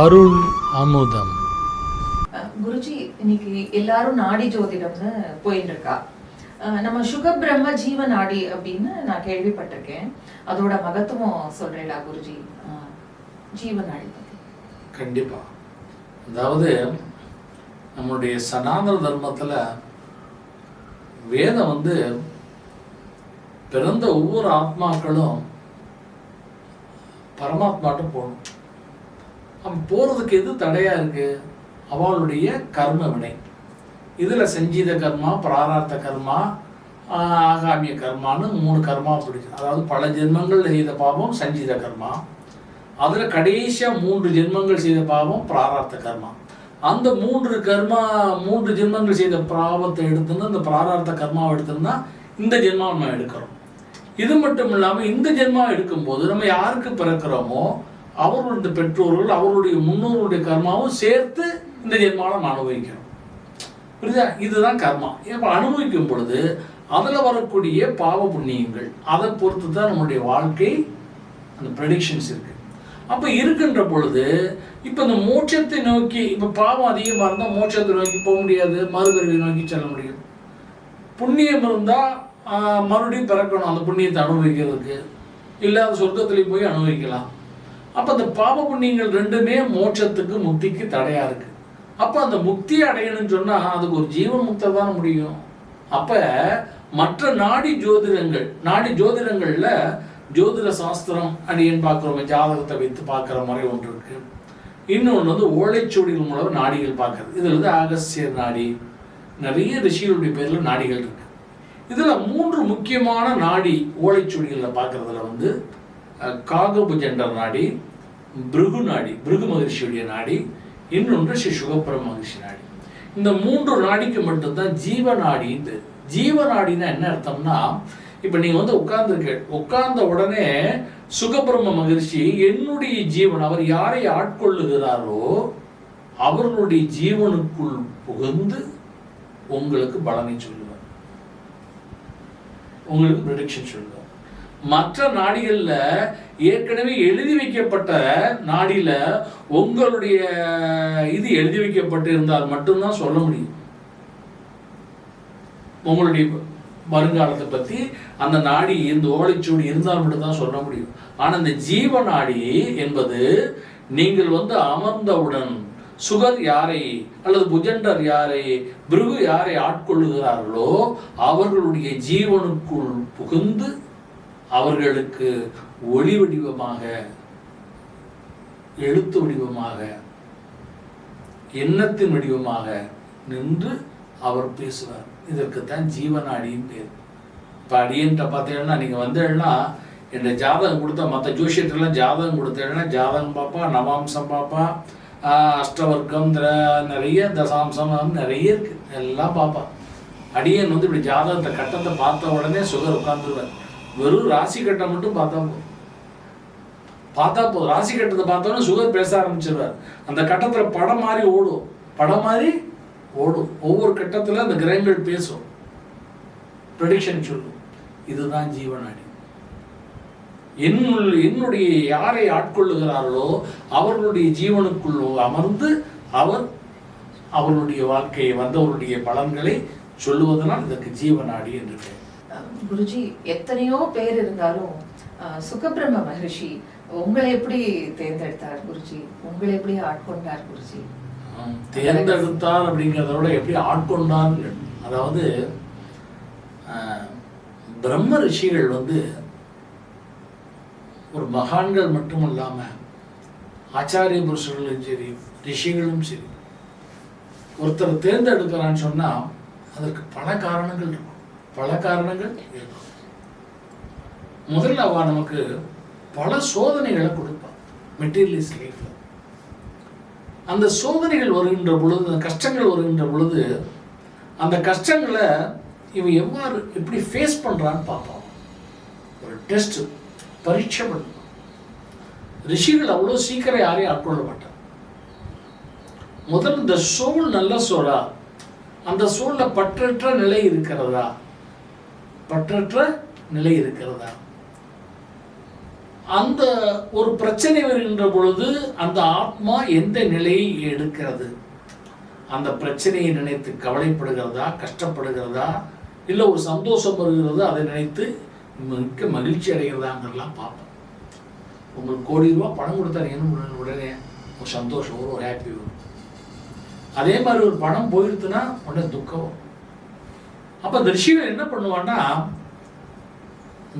அருள் அமுதம். குருஜி இன்னைக்கு எல்லாரும் நாடி ஜோதிடம்னு போயிட்டு இருக்கா நம்ம சுக பிரம்ம ஜீவ நாடி அப்படின்னு நான் கேள்விப்பட்டிருக்கேன். அதோட மகத்துவம் சொல்றேடா குருஜி? ஜீவ நாடி பத்தி. கண்டிப்பாக அதாவது நம்முடைய சனாதன தர்மத்தில் வேதம் வந்து பிறந்த ஒவ்வொரு ஆத்மாக்களும் பரமாத்மாட்ட போகணும். அவன் போகிறதுக்கு எது தடையாக இருக்கு? அவளுடைய கர்ம வினை. இதில் செஞ்சீத கர்மா பிராரார்த்த கர்மா ஆகாமிய கர்மான்னு மூணு கர்மா பிடிக்கும் அதாவது பல ஜென்மங்கள் செய்த பாவம் சஞ்சீத கர்மா. அதில் கடைசியாக மூன்று ஜென்மங்கள் செய்த பாவம் பிராரார்த்த கர்மா. அந்த மூன்று கர்மா மூன்று ஜென்மங்கள் செய்த பாவத்தை எடுத்துன்னு அந்த பிராரார்த்த கர்மாவை எடுத்துன்னா இந்த ஜென்மாவை நம்ம எடுக்கிறோம். இது மட்டும் இல்லாமல் இந்த ஜென்மாவை எடுக்கும்போது நம்ம யாருக்கு பிறக்கிறோமோ அவர்களுடைய பெற்றோர்கள் அவருடைய முன்னோர்களுடைய கர்மாவும் சேர்த்து இந்த ஜென்மாவை அனுபவிக்கணும். புரியுதா? இதுதான் கர்மா. இப்போ அனுபவிக்கும் பொழுது அதில் வரக்கூடிய பாவ புண்ணியங்கள் அதை பொறுத்து தான் நம்மளுடைய வாழ்க்கை அந்த ப்ரெடிக்ஷன்ஸ் இருக்கு. அப்போ இருக்கின்ற பொழுது இப்போ இந்த மோட்சத்தை நோக்கி இப்போ பாவம் அதிகமாக இருந்தால் மோட்சத்தை நோக்கி போக முடியாது மறுபிறவை நோக்கி செல்ல முடியும். புண்ணியம் இருந்தால் மறுபடியும் பிறக்கணும் அந்த புண்ணியத்தை அனுபவிக்கிறதுக்கு. இல்லை அது சொர்க்கத்துலேயும் போய் அனுபவிக்கலாம். அப்போ அந்த பாப புண்ணியங்கள் ரெண்டுமே மோட்சத்துக்கு முக்திக்கு தடையாக இருக்குது அப்போ அந்த முக்தி அடையணும்னு சொன்னால் அதுக்கு ஒரு ஜீவன் முக்தை தான் முடியும். அப்போ மற்ற நாடி ஜோதிடங்கள் நாடி ஜோதிடங்களில் ஜோதிட சாஸ்திரம் அப்படின்னு பார்க்குறோம் ஜாதகத்தை வைத்து பார்க்குற முறை ஒன்று இருக்கு. இன்னொன்று வந்து ஓலைச்சுவடிகள் மூலம் நாடிகள் பார்க்குறது. இதில் வந்து அகஸ்தியர் நாடி நிறைய ரிஷிகளுடைய பேரில் நாடிகள் இருக்கு. இதில் மூன்று முக்கியமான நாடி ஓலைச்சுவடிகளில் பார்க்குறதுல வந்து காகபுஜெண்டர் நாடி பிருகு நாடி பிருகு மகிழ்ச்சியுடைய நாடி இன்னொன்று ஸ்ரீ சுகப்பிரம் மகிழ்ச்சி நாடி. இந்த மூன்று நாடிக்கு மட்டும்தான் ஜீவ நாடின்னு ஜீவ நாடினா என்ன அர்த்தம்னா இப்போ நீங்க வந்து உட்கார்ந்துருக்க உட்கார்ந்த உடனே சுகபிரம்ம மகிழ்ச்சி என்னுடைய ஜீவன் அவர் யாரை ஆட்கொள்ளுகிறாரோ அவர்களுடைய ஜீவனுக்குள் புகுந்து உங்களுக்கு பலனை சொல்லுவார். உங்களுக்கு ப்ரடிக்ஷன் சொல்லுவார். மற்ற நாடிகளில் ஏற்கனவே எழுதி வைக்கப்பட்ட நாடியில் உங்களுடைய இது எழுதி வைக்கப்பட்டு இருந்தால் மட்டும்தான் சொல்ல முடியும். உங்களுடைய வருங்காலத்தை பத்தி அந்த நாடி இந்த ஓலைச்சூடி இருந்தால் மட்டும்தான் சொல்ல முடியும். ஆனால் இந்த ஜீவ நாடி என்பது நீங்கள் வந்து அமர்ந்தவுடன் சுகர் யாரை அல்லது புஜண்டர் யாரை பிருகு யாரை ஆட்கொள்ளுகிறார்களோ அவர்களுடைய ஜீவனுக்குள் புகுந்து அவர்களுக்கு ஒளி வடிவமாக எழுத்து வடிவமாக எண்ணத்தின் வடிவமாக நின்று அவர் பேசுவார். இதற்குத்தான் ஜீவநாடின்னு பேர். இப்போ அடியன்ட்ட பார்த்தீங்கன்னா நீங்கள் வந்தேன்னா இந்த ஜாதகம் கொடுத்தா மற்ற ஜோசியத்துலாம் ஜாதகம் கொடுத்தேன்னா ஜாதகம் பார்ப்பா நவாம்சம் பார்ப்பா அஷ்டவர்க்கம் நிறைய தசாம்சம் நிறைய இருக்குது எல்லாம் பார்ப்பா அடியன் வந்து இப்படி ஜாதகத்தை கட்டத்தை பார்த்த உடனே சுகர் உட்காந்துருவார் வெறும் ராசி கட்டம் மட்டும் பார்த்தா போதும். பார்த்தா போதும். ராசி கட்டத்தை பார்த்தோன்னே சுகர் பேச ஆரம்பிச்சிருவார். அந்த கட்டத்தில் படம் மாதிரி ஓடும். படம் மாதிரி ஓடும். ஒவ்வொரு கட்டத்தில் அந்த கிரகங்கள் பேசும். ப்ரெடிக்ஷன் சொல்லும். இதுதான் ஜீவநாடி. என்னுள் என்னுடைய யாரை ஆட்கொள்ளுகிறார்களோ அவர்களுடைய ஜீவனுக்குள் அமர்ந்து அவர் அவர்களுடைய வாழ்க்கையை வந்தவருடைய பலன்களை சொல்லுவதனால் இதற்கு ஜீவநாடி என்று பெயர். குருஜி எத்தனையோ பேர் இருந்தாலும் சுகபிரம்ம மகரிஷி உங்களை எப்படி தேர்ந்தெடுத்தார் குருஜி? உங்களை எப்படி ஆட்கொண்டார் குருஜி? தேர்ந்தெடுத்தார் அப்படிங்கிறத விட எப்படி ஆட்கொண்டார்? அதாவது ஆஹ், பிரம்ம ரிஷிகள் வந்து ஒரு மகான்கள் மட்டும் இல்லாம ஆச்சாரிய புருஷர்களும் சரி ரிஷிகளும் சரி ஒருத்தர் தேர்ந்தெடுக்கிறான்னு சொன்னா அதற்கு பல காரணங்கள் இருக்கும். பல காரணங்கள் இருக்கும். முதல்ல அவ நமக்கு பல சோதனைகளை கொடுப்பான் மெட்டீரியலிஸ்ட் லைஃப்ல அந்த சோதனைகள் வருகின்ற பொழுது அந்த கஷ்டங்கள் வருகின்ற பொழுது அந்த கஷ்டங்களை இவன் எவ்வாறு எப்படி ஃபேஸ் பண்ணுறான்னு பார்ப்பான் ஒரு டெஸ்ட் பரீட்சை பண்ணுவான் ரிஷிகள் அவ்வளோ சீக்கிரம் யாரையும் ஆட்கொள்ள மாட்டான் முதல் இந்த சோல் நல்ல சோலா அந்த சோல்ல பற்றற்ற நிலை இருக்கிறதா? பற்றற்ற நிலை இருக்கிறதா? அந்த ஒரு பிரச்சனை வருகின்ற பொழுது அந்த ஆத்மா எந்த நிலையை எடுக்கிறது? அந்த பிரச்சனையை நினைத்து கவலைப்படுகிறதா கஷ்டப்படுகிறதா இல்லை ஒரு சந்தோஷம் வருகிறதா அதை நினைத்து மிக்க மகிழ்ச்சி அடைகிறதாங்கிறலாம் பார்ப்போம். உங்களுக்கு கோடி ரூபா பணம் கொடுத்தாருங்கன்னு உடனே உடனே ஒரு சந்தோஷம் வரும் ஒரு ஹாப்பி வரும். அதே மாதிரி ஒரு பணம் போயிடுத்துன்னா உடனே துக்கம் வரும். அப்போ இந்த ரிஷிகள் என்ன பண்ணுவான்னா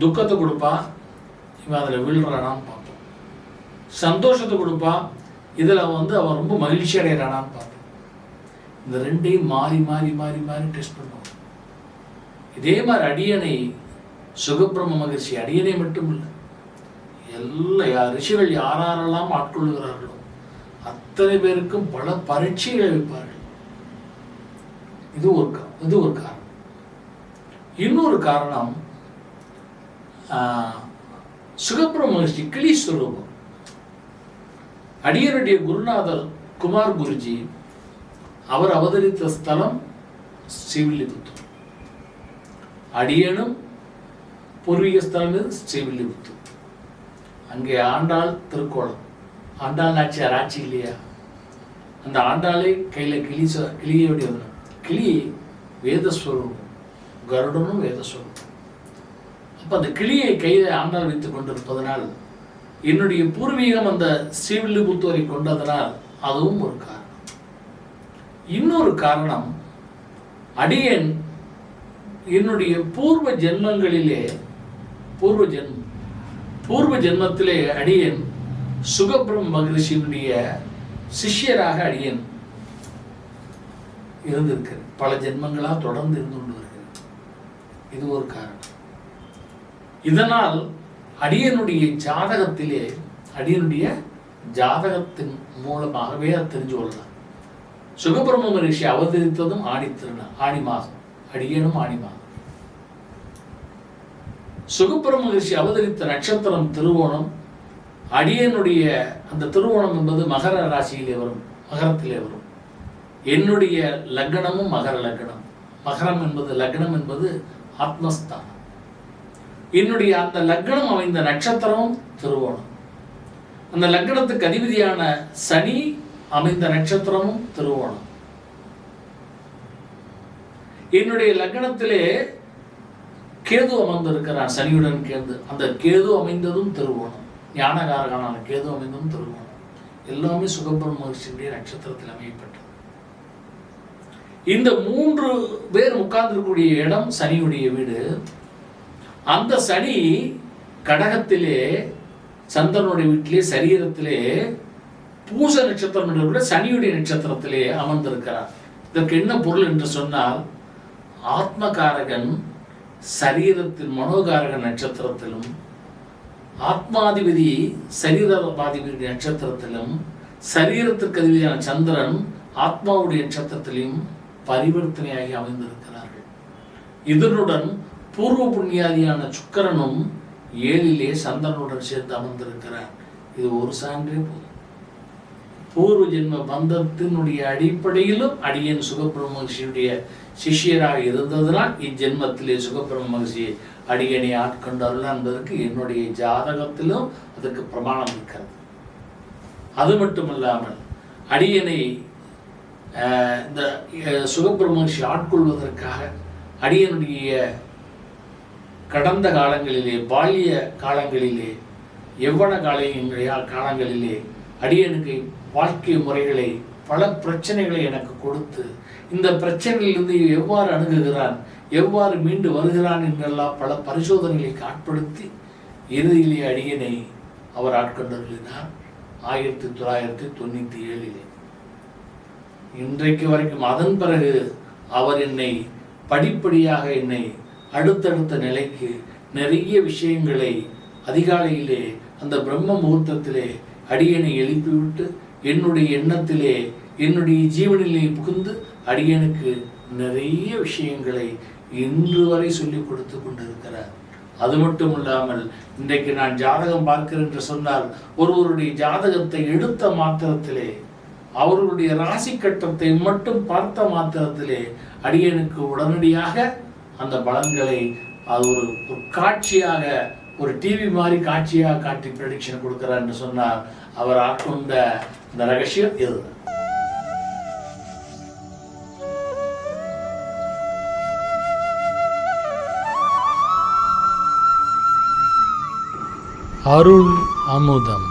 துக்கத்தை கொடுப்பான் இவன் அதில் விழுறானான்னு பார்ப்போம் சந்தோஷத்தை கொடுப்பான் இதில் வந்து அவன் ரொம்ப மகிழ்ச்சி அடைகிறானான்னு பார்ப்போம் இந்த ரெண்டையும் மாறி மாறி மாறி மாறி டெஸ்ட் பண்ணுவோம் இதே மாதிரி அடியனை சுகபிரம மகிழ்ச்சி அடியனை மட்டும் இல்லை எல்லா யார் ரிஷிகள் யாரெல்லாம் ஆட்கொள்கிறார்களோ அத்தனை பேருக்கும் பல பரீட்சைகளை வைப்பார்கள். இது ஒரு இது ஒரு காரணம். இன்னொரு காரணம் ஆஹ், மகிழ்ச்சி கிளி சுரூபம். அடியனுடைய குருநாதர் குமார் குருஜி அவர் அவதரித்த ஸ்தலம் ஸ்ரீவில்லிபுத்தூர். அடியனும் பூர்வீக ஸ்தலம் ஸ்ரீவில்லிபுத்தூர். அங்கே ஆண்டாள் திருக்கோளம். ஆண்டாள் நாச்சியார் ஆட்சி இல்லையா? அந்த ஆண்டாளே கையில் கிளி சொ- கிளியோடைய கிளி வேதஸ்வரூபம். கருடனும் வேதஸ்வரூபம் அப்போ அந்த கிளியை கையில் ஆண்டால் வைத்துக் கொண்டிருப்பதனால் என்னுடைய பூர்வீகம் அந்த ஸ்ரீவில்லிபுத்தூரை கொண்டதனால் அதுவும் ஒரு காரணம். இன்னொரு காரணம் அடியேன் என்னுடைய பூர்வ ஜென்மங்களிலே பூர்வ ஜென்மம் பூர்வ ஜென்மத்திலே அடியன் சுகபிரம் மகரிஷியினுடைய சிஷ்யராக அடியன் இருந்திருக்கிறேன். பல ஜென்மங்களாக தொடர்ந்து இருந்து கொண்டு இது ஒரு காரணம். இதனால் அடியனுடைய ஜாதகத்திலே அடியனுடைய ஜாதகத்தின் மூலமாகவே அதை தெரிஞ்சு கொள்ளலாம் சுகபிரம மகரிஷி அவதரித்ததும் ஆடி திருநாள் ஆடி மாதம். அடியனும் ஆடி மாதம். சுகபிரம்ம மகரிஷி அவதரித்த நட்சத்திரம் திருவோணம் அடியனுடைய அந்த திருவோணம் என்பது மகர ராசியிலே வரும் மகரத்திலே வரும். என்னுடைய லக்னமும் மகர லக்னம். மகரம் என்பது லக்னம் என்பது ஆத்மஸ்தானம் என்னுடைய அந்த லக்னம் அமைந்த நட்சத்திரம் திருவோணம். அந்த லக்னத்துக்கு அதிபதியான சனி அமைந்த நட்சத்திரமும் திருவோணம். என்னுடைய லக்னத்திலே கேது அமர்ந்திருக்கிறார் சனியுடன் கேது. அந்த கேது அமைந்ததும் திருவோணம். ஞானகாரகனான கேது அமைந்ததும் திருவோணம். எல்லாமே சுகபிரம்ம மகிழ்ச்சியுடைய நட்சத்திரத்தில் அமையப்பட்டது. இந்த மூன்று பேர் உட்கார்ந்திருக்கக்கூடிய இடம் சனியுடைய வீடு. அந்த சனி கடகத்திலே சந்திரனுடைய வீட்டிலே சரீரத்திலே பூச நட்சத்திரம் என்று கூட சனியுடைய நட்சத்திரத்திலே அமர்ந்திருக்கிறார். இதற்கு என்ன பொருள் என்று சொன்னால் ஆத்மகாரகன் சரீரத்தின் மனோகாரகன் நட்சத்திரத்திலும் ஆத்மாதிபதி சரீரபாதிபதி நட்சத்திரத்திலும் சரீரத்திற்கு அதிபதியான சந்திரன் ஆத்மாவுடைய நட்சத்திரத்திலும் பரிவர்த்தனையாகி அமைந்திருக்கிறார்கள். இதனுடன் பூர்வ புண்ணியாதியான சுக்கரனும் ஏழிலே சந்திரனுடன் சேர்ந்து அமர்ந்திருக்கிறார். இது ஒரு சான்றே போதும். பூர்வ ஜென்ம பந்தத்தினுடைய அடிப்படையிலும் அடியன் சுகப்பிரம மகிழ்ச்சியுடைய சிஷ்யராக இருந்ததனால் இஜென்மத்திலே சுகப்பிரம மகிழ்ச்சியை அடியனை ஆட்கொண்டார்கள் என்பதற்கு என்னுடைய ஜாதகத்திலும் அதற்கு பிரமாணம் இருக்கிறது. அது மட்டுமல்லாமல் அடியனை இந்த சுகப்பிரமர்ஷி ஆட்கொள்வதற்காக அடியனுடைய கடந்த காலங்களிலே பால்ய காலங்களிலே எவ்வன காலைய காலங்களிலே அடியனுக்கு வாழ்க்கை முறைகளை பல பிரச்சனைகளை எனக்கு கொடுத்து இந்த பிரச்சனையிலிருந்து எவ்வாறு அணுகுகிறான் எவ்வாறு மீண்டு வருகிறான் என்றெல்லாம் பல பரிசோதனைகளுக்கு ஆட்படுத்தி இறுதியிலே அடியனை அவர் ஆட்கொண்டிருந்தார் ஆயிரத்தி தொள்ளாயிரத்தி தொண்ணூற்றி ஏழிலே. இன்றைக்கு வரைக்கும் அதன் பிறகு அவர் என்னை படிப்படியாக என்னை அடுத்தடுத்த நிலைக்கு நிறைய விஷயங்களை அதிகாலையிலே அந்த பிரம்ம முகூர்த்தத்திலே அடியனை எழுப்பிவிட்டு என்னுடைய எண்ணத்திலே என்னுடைய ஜீவனிலே புகுந்து அடியனுக்கு நிறைய விஷயங்களை இன்று வரை சொல்லிக் கொடுத்து கொண்டிருக்கிறார். அது மட்டும் இல்லாமல் இன்றைக்கு நான் ஜாதகம் பார்க்கிறேன் என்று சொன்னால் ஒருவருடைய ஜாதகத்தை எடுத்த மாத்திரத்திலே அவர்களுடைய ராசி கட்டத்தை மட்டும் பார்த்த மாத்திரத்திலே அடியனுக்கு உடனடியாக அந்த பலன்களை அது ஒரு ஒரு காட்சியாக ஒரு டிவி மாதிரி காட்சியாக காட்டி ப்ரெடிக்ஷன் கொடுக்குறாருன்னு சொன்னார் அவர் ஆட்கொண்ட இந்த ரகசியம் எது? அருள் அமுதம்.